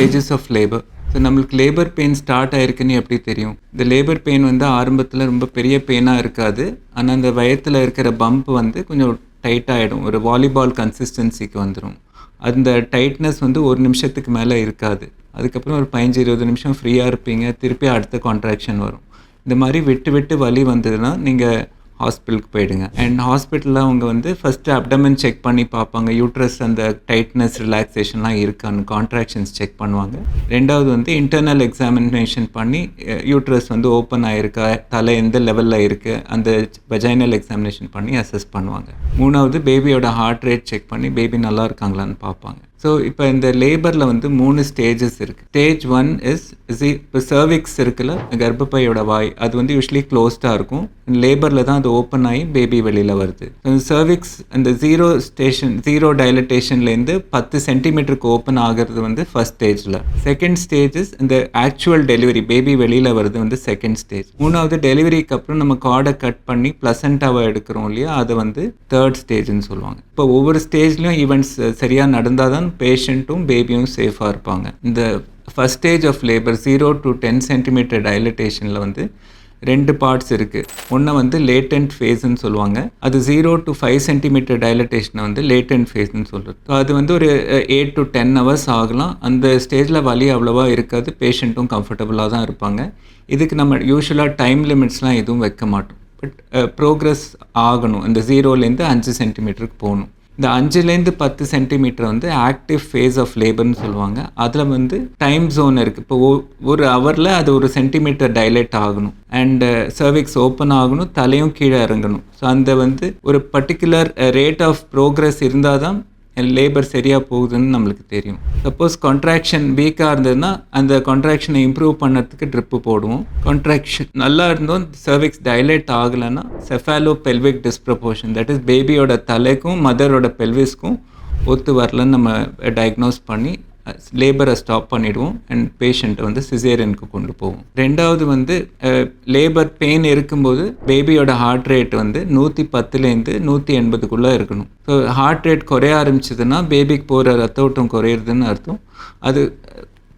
Stages of labour so நம்மளுக்கு labour pain start ஆயிருக்குன்னு எப்படி தெரியும்? இந்த லேபர் பெயின் வந்து ஆரம்பத்தில் ரொம்ப பெரிய பெயினாக இருக்காது. ஆனால் அந்த வயத்தில் இருக்கிற பம்ப் வந்து கொஞ்சம் டைட் ஆகிடும் ஒரு வாலிபால் கன்சிஸ்டன்சிக்கு வந்துடும் அந்த டைட்னஸ் வந்து ஒரு நிமிஷத்துக்கு மேலே இருக்காது. அதுக்கப்புறம் ஒரு பதினஞ்சு இருபது நிமிஷம் ஃப்ரீயாக இருப்பீங்க. திருப்பி அடுத்த கான்ட்ராக்ஷன் வரும். இந்த மாதிரி விட்டு விட்டு வலி வந்ததுன்னா நீங்கள் ஹாஸ்பிட்டலுக்கு போயிடுங்க. அண்ட் ஹாஸ்பிட்டலில் அவங்க வந்து ஃபஸ்ட்டு அப்டமன் செக் பண்ணி பார்ப்பாங்க. யூட்ரஸ் அந்த டைட்னஸ் ரிலாக்ஸேஷன்லாம் இருக்கான்னு கான்ட்ராக்ஷன்ஸ் செக் பண்ணுவாங்க. ரெண்டாவது வந்து இன்டர்னல் எக்ஸாமினேஷன் பண்ணி யூட்ரஸ் வந்து ஓப்பன் ஆகிருக்கா தலை எந்த லெவலில் இருக்குது அந்த வெஜைனல் எக்ஸாமினேஷன் பண்ணி அசஸ் பண்ணுவாங்க. மூணாவது பேபியோட ஹார்ட் ரேட் செக் பண்ணி பேபி நல்லா இருக்காங்களான்னு பார்ப்பாங்க. ஸோ இப்போ இந்த லேபரில் வந்து மூணு ஸ்டேஜஸ் இருக்குது ஸ்டேஜ் ஒன் இஸ் இப்போ சர்விக்ஸ் இருக்குல்ல கர்ப்பப்பையோட வாய். அது வந்து யூஸ்வலி க்ளோஸ்டாக இருக்கும். லேபரில் தான் அது ஓப்பன் ஆகி பேபி வெளியில் வருது. சர்விக்ஸ் அந்த ஜீரோ ஸ்டேஷன் ஜீரோ டைலட்டேஷன்லேருந்து பத்து சென்டிமீட்டருக்கு ஓப்பன் ஆகிறது வந்து ஃபர்ஸ்ட் ஸ்டேஜில் செகண்ட் ஸ்டேஜஸ் இந்த ஆக்சுவல் டெலிவரி பேபி வெளியில் வருது வந்து செகண்ட் ஸ்டேஜ் மூணாவது டெலிவரிக்கு அப்புறம் நம்ம கார்டை கட் பண்ணி ப்ளசண்ட்டாவை எடுக்கிறோம் இல்லையா அதை வந்து தேர்ட் ஸ்டேஜ்னு சொல்லுவாங்க. இப்போ ஒவ்வொரு ஸ்டேஜ்லையும் ஈவெண்ட்ஸ் சரியாக நடந்தால் தான் பேஷண்ட்டும் பேபியும் சேஃபாக இருப்பாங்க. இந்த first stage of labour zero to ten centimetre டைலட்டேஷனில் வந்து ரெண்டு பார்ட்ஸ் இருக்குது ஒன்று வந்து லேட்டன்ட் ஃபேஸ்ன்னு சொல்லுவாங்க. அது ஜீரோ டு ஃபைவ் சென்டிமீட்டர் டைலட்டேஷனை வந்து லேட்டன்ட் ஃபேஸ்ன்னு சொல்கிறது ஸோ அது வந்து ஒரு எயிட் டு டென் ஹவர்ஸ் ஆகலாம். அந்த ஸ்டேஜில் வலி அவ்வளோவா இருக்காது. பேஷண்ட்டும் கம்ஃபர்டபுளாக தான் இருப்பாங்க. இதுக்கு நம்ம யூஸ்வலாக டைம் லிமிட்ஸ்லாம் எதுவும் வைக்க மாட்டோம். பட் ப்ரோக்ரஸ் ஆகணும். இந்த ஜீரோலேருந்து அஞ்சு சென்டிமீட்டருக்கு போகணும். இந்த அஞ்சுலேருந்து பத்து சென்டிமீட்டர் வந்து ஆக்டிவ் ஃபேஸ் ஆஃப் லேபர்னு சொல்லுவாங்க. அதில் வந்து டைம் ஜோன் இருக்குது இப்போ ஒரு ஹவரில் அது ஒரு சென்டிமீட்டர் டைலேட் ஆகணும். அண்டு சர்விக்ஸ் ஓப்பன் ஆகணும் தலையும் கீழே இறங்கணும். ஸோ அந்த வந்து ஒரு பர்டிகுலர் ரேட் ஆஃப் ப்ரோக்ரஸ் இருந்தால் தான் லேபர் சரியாக போகுதுன்னு நம்மளுக்கு தெரியும். சப்போஸ் கான்ட்ராக்ஷன் வீக்காக இருந்ததுன்னா அந்த கான்ட்ராக்ஷனை இம்ப்ரூவ் பண்ணுறதுக்கு ட்ரிப்பு போடுவோம். கான்ட்ராக்ஷன் நல்லா இருந்தோம் சர்விக்ஸ் டைலேட் ஆகலைன்னா செஃபாலோ பெல்விக் டிஸ்ப்ரப்போர்ஷன் தட் இஸ் பேபியோட தலைக்கும் மதரோட பெல்விஸ்க்கும் ஒத்து வரலன்னு நம்ம டயக்னோஸ் பண்ணி லேபரை ஸ்டாப் பண்ணிவிடுவோம் அண்ட் பேஷண்ட்டை வந்து சிசேரியனுக்கு கொண்டு போவோம். ரெண்டாவது வந்து லேபர் பெயின் இருக்கும்போது பேபியோட ஹார்ட் ரேட் வந்து நூற்றி பத்துலேருந்து நூற்றி எண்பதுக்குள்ளே இருக்கணும். ஸோ ஹார்ட் ரேட் குறைய ஆரம்பிச்சதுன்னா பேபிக்கு போகிற ரத்த ஓட்டம் குறையிறதுன்னு அர்த்தம். அது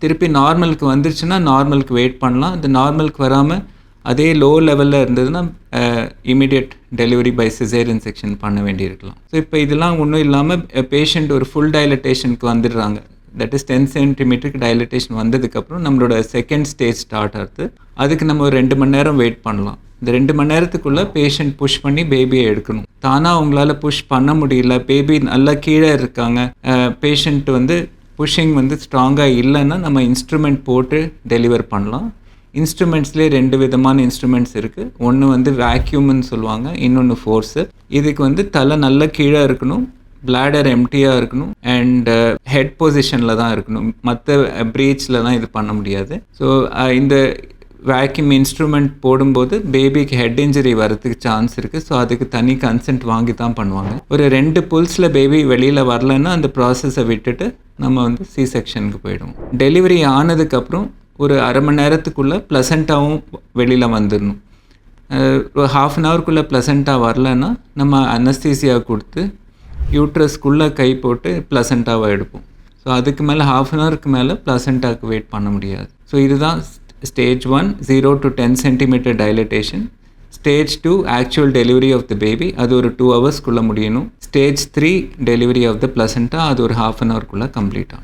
திருப்பி நார்மலுக்கு வந்துருச்சுன்னா நார்மலுக்கு வெயிட் பண்ணலாம். இந்த நார்மலுக்கு வராமல் அதே லோ லெவலில் இருந்ததுன்னா immediate delivery by caesarean section பண்ண வேண்டியிருக்கலாம். ஸோ இப்போ இதெல்லாம் ஒன்றும் இல்லாமல் பேஷண்ட் ஒரு ஃபுல் டைலட்டேஷனுக்கு வந்துடுறாங்க. தட் இஸ் டென் சென்டிமீட்டருக்கு டைலட்டேஷன் வந்ததுக்கப்புறம் நம்மளோட செகண்ட் ஸ்டேஜ் ஸ்டார்ட் ஆகுது. அதுக்கு நம்ம ஒரு ரெண்டு மணி நேரம் வெயிட் பண்ணலாம். இந்த ரெண்டு மணி நேரத்துக்குள்ளே பேஷண்ட் புஷ் பண்ணி பேபியை எடுக்கணும். தானாக அவங்களால புஷ் பண்ண முடியல. பேபி நல்லா கீழே இருக்காங்க. பேஷண்ட் வந்து புஷ்ஷிங் வந்து ஸ்ட்ராங்காக இல்லைன்னா நம்ம இன்ஸ்ட்ருமெண்ட் போட்டு டெலிவர் பண்ணலாம். இன்ஸ்ட்ருமெண்ட்ஸ்லேயே ரெண்டு விதமான இன்ஸ்ட்ருமெண்ட்ஸ் இருக்குது ஒன்று வந்து வேக்யூம்னு சொல்லுவாங்க. இன்னொன்று ஃபோர்ஸு இதுக்கு வந்து தலை நல்லா கீழே இருக்கணும். பிளாடர் எம்டியாக இருக்கணும். அண்ட் ஹெட் பொசிஷனில் தான் இருக்கணும். மற்ற ப்ரீச்சில் uh, தான் இது பண்ண முடியாது. ஸோ uh, இந்த வேக்யூம் இன்ஸ்ட்ருமெண்ட் போடும்போது பேபிக்கு ஹெட் இன்ஜுரி வரதுக்கு சான்ஸ் இருக்குது ஸோ அதுக்கு தனி கன்சென்ட் வாங்கி தான் பண்ணுவாங்க. ஒரு ரெண்டு புல்ஸில் பேபி வெளியில் வரலன்னா அந்த ப்ராசஸை விட்டுட்டு நம்ம வந்து சி செக்ஷனுக்கு போயிடுவோம். டெலிவரி ஆனதுக்கப்புறம் ஒரு அரை மணி நேரத்துக்குள்ளே ப்ளசண்ட்டாகவும் வெளியில் வந்துடணும் ஒரு ஹாஃப் அன் ஹவருக்குள்ளே ப்ளசண்ட்டாக வரலன்னா நம்ம அனஸ்தீசியா கொடுத்து யூட்ரஸ்க்குள்ளே கை போட்டு ப்ளசண்ட்டாவை எடுப்போம். ஸோ அதுக்கு மேலே ஹாஃப் அன் ஹவருக்கு மேலே ப்ளசண்ட்டாக்கு வெயிட் பண்ண முடியாது. ஸோ இதுதான் stage one zero to ten centimetre dilatation stage two actual delivery of the baby அது ஒரு டூ ஹவர்ஸ்க்குள்ளே முடியணும். Stage three delivery of the ப்ளசண்ட்டாக அது ஒரு ஹாஃப் அன் ஹவர்க்குள்ளே கம்ப்ளீட் ஆகும்.